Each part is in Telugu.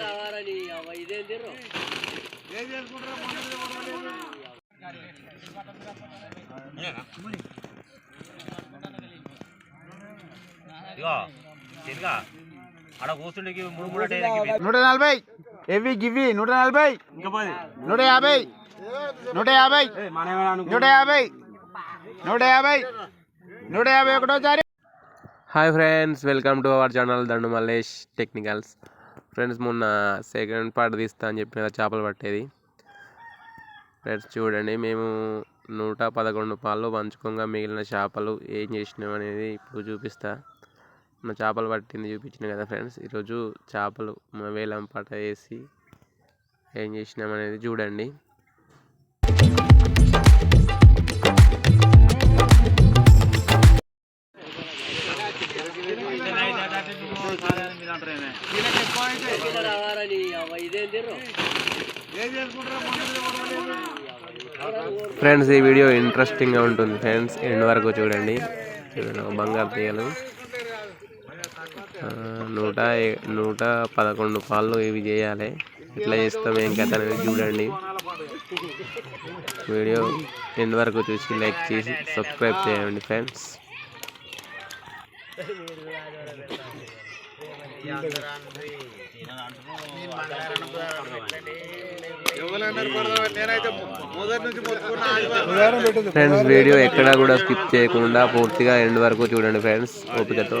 రావాలని ఇదేం తిర్రు ఇగో తిరిగా ఆడ కూర్చుండే మూడు మూడు నూట నలభై ఎవి గివి నూట నలభై నూట యాభై నూట యాభై నూట యాభై నూట యాభై నూట యాభై ఒకటోసారి hi friends welcome to our channel Dandu Mallesh technicals friends మొన్న సెకండ్ పార్ట్ తీస్తా అని చెప్పిన చేపలు పట్టేది. ఫ్రెండ్స్ చూడండి మేము నూట పదకొండు పాలు పంచుకోగా మిగిలిన చేపలు ఏం చేసినాం అనేది ఇప్పుడు చూపిస్తా. మన చేపలు పట్టింది చూపించిన కదా ఫ్రెండ్స్ ఈరోజు చేపలు వేలం పాట వేసి ఏం చేసినాం అనేది చూడండి. ఫ్రెండ్స్ ఈ వీడియో ఇంట్రెస్టింగ్గా ఉంటుంది ఫ్రెండ్స్. ఎండ్ వరకు చూడండి. చూడండి ఒక బంగారు తీగలు. ఆ, నూట నూట పదకొండు పాలు ఇవి చేయాలి. ఎట్లా చేస్తాం ఏం కథ అనేది చూడండి. వీడియో ఎండ్ వరకు చూసి లైక్ చేసి సబ్స్క్రైబ్ చేయండి ఫ్రెండ్స్. ఫ్రెండ్స్ వీడియో ఎక్కడా కూడా స్కిప్ చేయకుండా పూర్తిగా ఎండ్ వరకు చూడండి ఫ్రెండ్స్ ఓపికతో.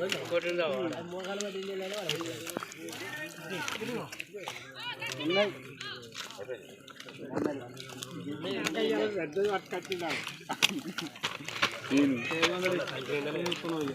ఇది లేదు ఇవి కిలకిల పోయి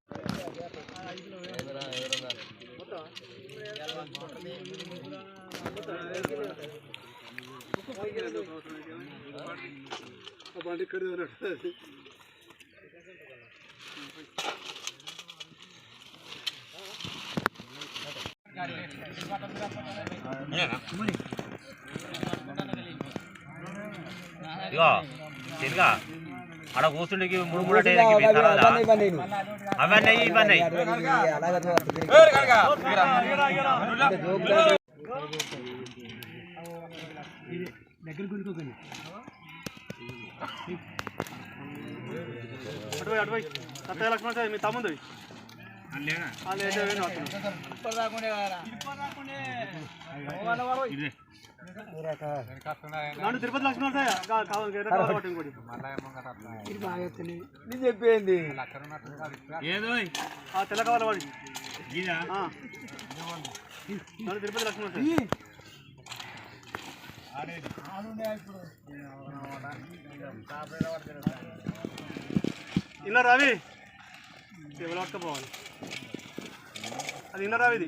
లెక్క వేసినాం. ఆ, అదొక్కటి ఇది రెండు ఈ కిలో తోకండి. ఈ కిలో తోకండి. అదే ఐదు కిలో తోకండి. ఏ అవి తోకండి. ఇగో తిరిగా ఆడ కూర్చుండే మూడు మూడు అవన్నీ ఇవన్నీ చెప్పింది ఏదో ఇదా ఇలా రావి. ఎవరు పట్టుకపోవాలి అది ఇలా రావి ఇది.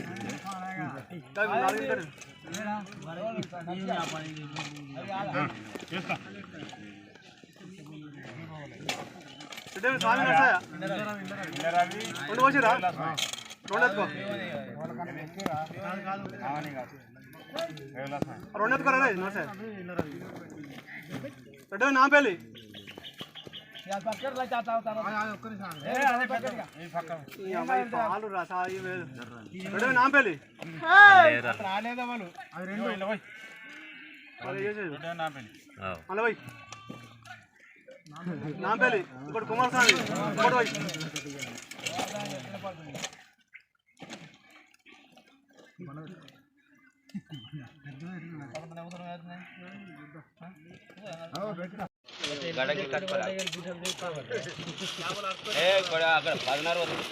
వచ్చిన పాక మండ ఇదే నర్సా నీలయా స్వామి నర్సయా రెండు. వచ్చిరా రెండు ఎత్తుకో రెండు ఎత్తుకోరా రే నర్సయా రెండు నా పెళ్ళి ఈ అమ్మాయి పాలు రా సాయి వేలు. రెండు నా పెళ్ళి అది చేసేది. మళ్ళీ పోయి నాంపల్లి ఇంకోటి కుమారస్వామి ఇంకోటి పోయి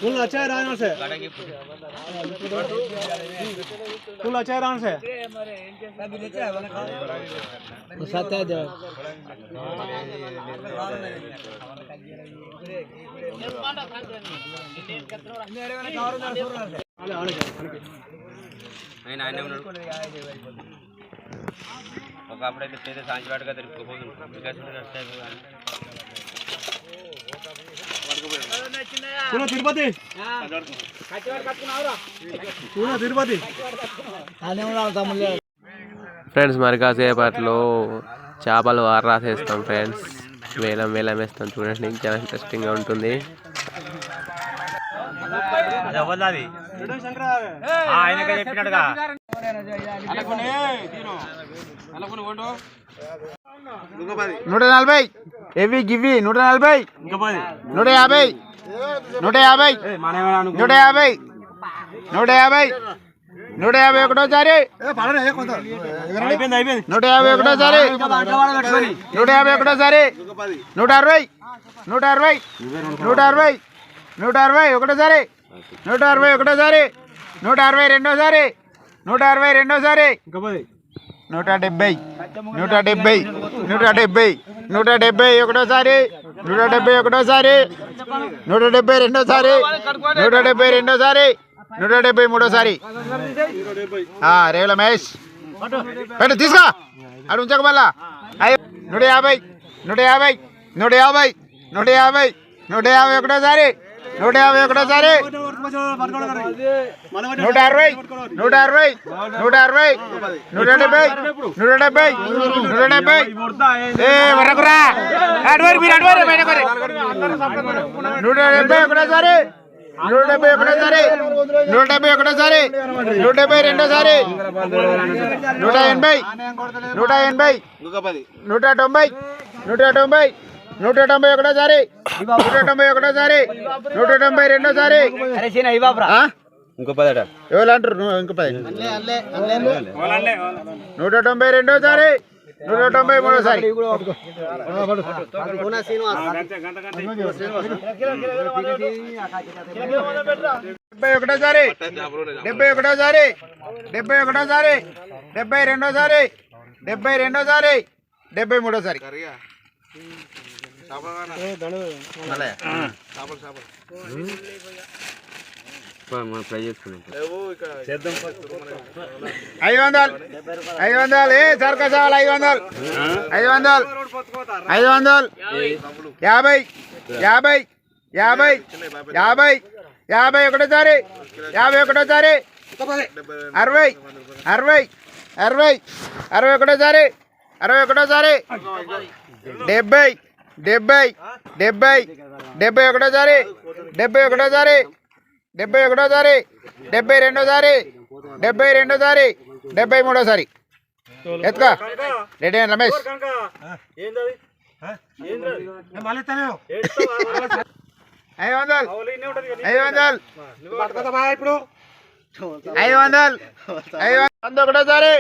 फूल अच्छा है राजन से फूल अच्छा है राजन से ఒకప్పుడైతే పేద సాంచివాడుగా తిరుపుకోపోతుంది తిరుపతి. తిరుపతి. ఫ్రెండ్స్ మరి కాసేపట్లో చేపలు ఆరాసేస్తాం ఫ్రెండ్స్. వేలం వేలం వేస్తాం చూడండి చాలా ఇంట్రెస్టింగ్గా ఉంటుంది. ఆయనకే చెప్పినట్టుగా. నూట నలభై. ఎవి గివి నూట నలభై? నూట యాభై. నూట యాభై. నూట యాభై. నూట యాభై. నూట యాభై ఒకటోసారి నూట యాభై ఒకటోసారి నూట యాభై ఒకటోసారి నూట అరవై. నూట అరవై. నూట అరవై. నూట అరవై ఒకటోసారి నూట అరవై ఒకటోసారి నూట అరవై రెండోసారి నూట అరవై రెండోసారి. నూట డెబ్బై. నూట డెబ్బై. నూట డెబ్బై. నూట డెబ్బై ఒకటోసారి. నూట డెబ్బై ఒకటోసారి. నూట డెబ్బై రెండోసారి. నూట డెబ్బై రెండోసారి. నూట డెబ్బై మూడోసారి. రేవుల మహేష్. పెట్టు తీసుకో. అటు ఉంచక మళ్ళా. నూట యాభై. నూట యాభై. నూట యాభై. నూట యాభై. నూట యాభై ఒకటోసారి. నూట యాభై ఒకటోసారి. నూట అరవై. నూట అరవై. నూట అరవై. నూట డెబ్బై. నూట డెబ్బై. నూట డెబ్బై. ఏ వరకురా. అటువరి మీరు బయటకురి నూట డెబ్బై ఒకటోసారి. నూట డెబ్బై ఒకటోసారి. నూట డెబ్బై ఒకటోసారి. నూట డెబ్బై రెండోసారి. నూట ఎనభై. నూట ఎనభై. నూట తొంభై. నూట తొంభై. నూట తొంభై ఒకటోసారి నూట తొంభై ఒకటోసారి నూట తొంభై రెండోసారి? ఇంకో పదట ఎవరు అంటారు ఇంకో పది నూట తొంభై రెండోసారి నూట తొంభై మూడోసారి డెబ్బై ఒకటోసారి డెబ్బై ఒకటోసారి డెబ్బై ఒకటోసారి డెబ్బై రెండోసారి డెబ్బై రెండోసారి డెబ్బై మూడోసారి ఐదు వందలు. ఐదు వందలు. ఏ సర్కస్ కావాలి ఐదు వందలు. ఐదు వందలు. ఐదు వందలు. యాభై. యాభై. యాభై. యాభై. యాభై ఒకటోసారి. యాభై ఒకటోసారి. అరవై. అరవై. అరవై. అరవై ఒకటోసారి. అరవై ఒకటోసారి. డెబ్బై. డెబ్బై డెబ్బై డెబ్బై ఒకటోసారి డెబ్బై ఒకటోసారి డెబ్బై ఒకటోసారి డెబ్బై రెండోసారి డెబ్బై రెండోసారి డెబ్బై మూడోసారి. ఎత్తుకో. రెడీ రమేష్? ఐదు వందలు. ఐదు వందలు. ఇప్పుడు. ఐదు వందలు. ఐదు వందలు. వంద ఒకటోసారి.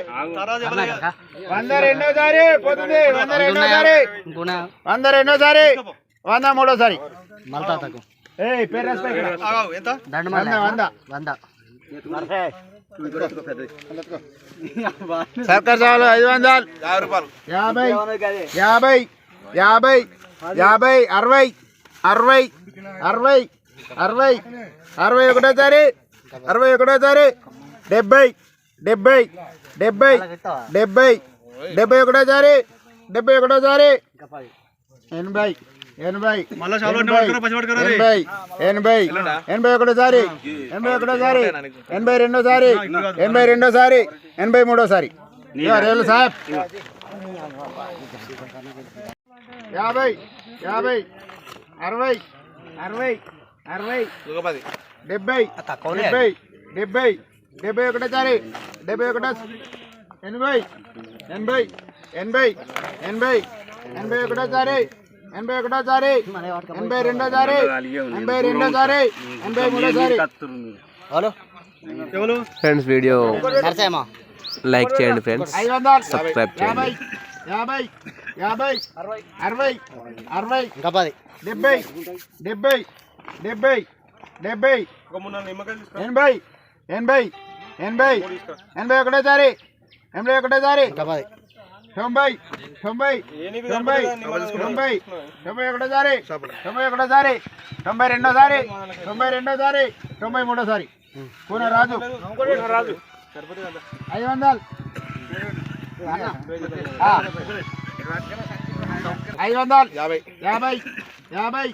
వంద రెండోసారి పోతుంది. వంద రెండోసారి. వంద రెండోసారి. వంద మూడోసారి. ఏ పేరు వంద సర్కార్ చాలు ఐదు వందలు. యాభై యాభై యాభై యాభై అరవై అరవై అరవై అరవై అరవై ఒకటోసారి అరవై ఒకటోసారి డెబ్బై డెబ్బై డెబ్బై డెబ్బై డెబ్బై ఒకటోసారి డెబ్బై ఒకటోసారి ఎనభై ఎనభై ఎనభై ఎనభై ఎనభై ఎనభై ఒకటోసారి ఎనభై ఒకటోసారి ఎనభై రెండోసారి ఎనభై రెండోసారి ఎనభై మూడోసారి ఇదిగో రేలు సాహెబ్ యాభై యాభై అరవై అరవై అరవై డెబ్బై డెబ్బై డెబ్బై డెబ్బై ఒకటోసారి డెబ్బై ఒకటో ఎనభై ఎనభై ఎనభై ఎనభై ఎనభై ఒకటోసారి ఎనభై ఒకటోసారి ఎనభై రెండోసారి ఎనభై రెండోసారి ఎనభై మూడోసారి ఎవరు? ఫ్రెండ్స్ వీడియో లైక్ చేయండి ఫ్రెండ్స్. సబ్స్క్రైబ్ యాభై చేయండి. యాభై యాభై అరవై. అరవై డెబ్బై డెబ్బై డెబ్బై డెబ్బై మూడు తీసుకో ఎనభై ఎనభై ఎనభై ఎనభై ఒకటోసారి ఎనభై ఒకటోసారి తొంభై తొంభై తొంభై తొంభై తొంభై ఒకటోసారి తొంభై ఒకటోసారి తొంభై రెండోసారి తొంభై రెండోసారి తొంభై మూడోసారి కూన రాజు. రాజు. ఐదు వందలు. ఐదు వందలు. యాభై. యాభై యాభై.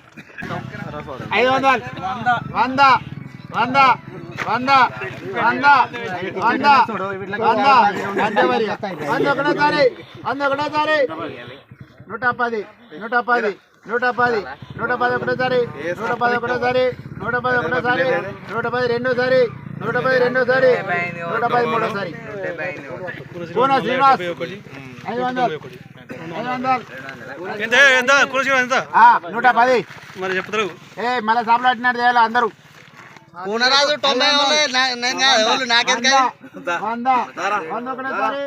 ఐదు వందలు. వంద వంద. వంద వంద వంద వంద అంతే మరి. వంద ఒకటోసారి వంద ఒకటోసారి. నూట పది నూట పది నూట పది నూట పది ఒకటోసారి నూట పది ఒకటోసారి నూట పది ఒకటోసారి నూట పది రెండోసారి నూట పది రెండోసారి నూట పది మూడోసారి. శ్రీనివాస్. ఐదు వందలు. నూట పది. మరి చెప్తారు ఏ మళ్ళీ సాంప్లాటినాడు చేయాలి అందరూ. కూనరాజు తొంభై నేను కాదు ఎవరు నాకెందుకు వంద రెండోసారి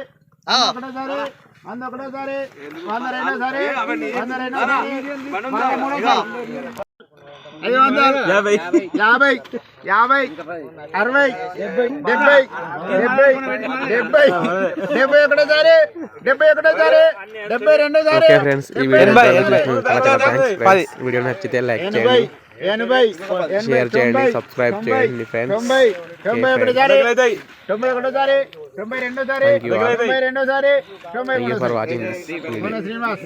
వంద రెండోసారి ఐదు వందలు. యాభై. యాభై. యాభై. అరవై. డెబ్బై. డెబ్బై. డెబ్బై. డెబ్బై ఒకటోసారి డెబ్బై ఒకటోసారి డెబ్బై రెండోసారి ఓకే ఫ్రెండ్స్ ఈ వీడియో వీడియో నచ్చితే లైక్ చేయండి. షేర్ చేయండి సబ్స్క్రైబ్ చేయండి ఫ్రెండ్స్ తొంభై తొంభై ఒకటోసారి తొంభై ఒకటోసారి తొంభై రెండోసారి Thank you all. తొంభై రెండోసారి తొంభై థ్యాంక్ యూ ఫర్ మూడోసారి వాచింగ్ దిస్ వీడియో మన శ్రీనివాస్